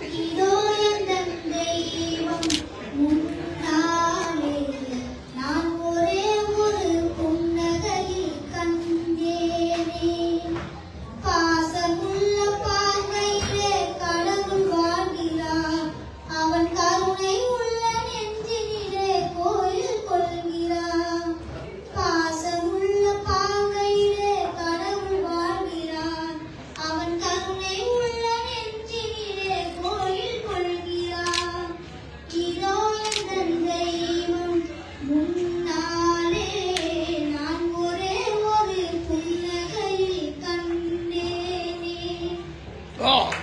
一移。God.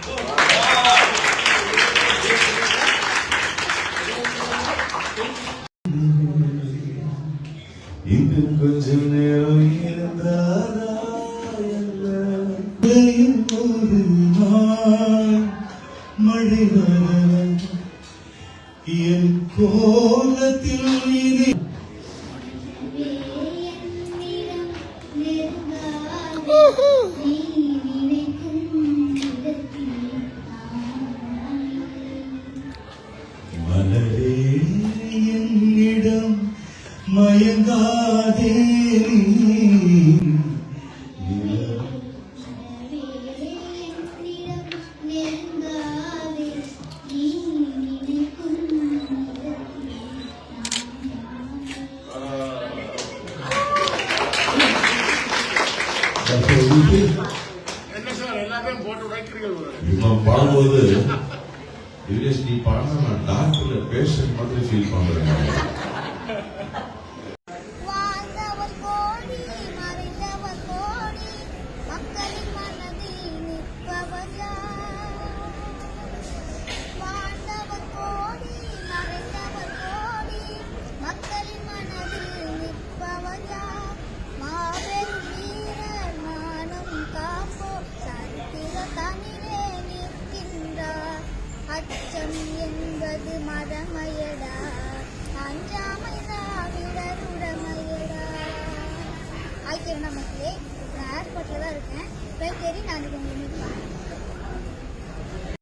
இது கொஞ்ச நேரம் இருந்தாரா ஒரு நாள் மழை என் கோலத்தில் இது இவன் பாடும்போது திவ்யேஷ் நீ பாடினா நான் டாக்டர்ல பேஷண்ட் மாதிரி ஃபீல் பண்றேன். அச்சம் என்பது மரமயடா அஞ்சாமை விடருடமையடா ஆய்க்கிறேன் மக்களே நான் ஏர்போர்ட்டில் தான் இருக்கேன். போய் தேடி நான் உங்களுக்கு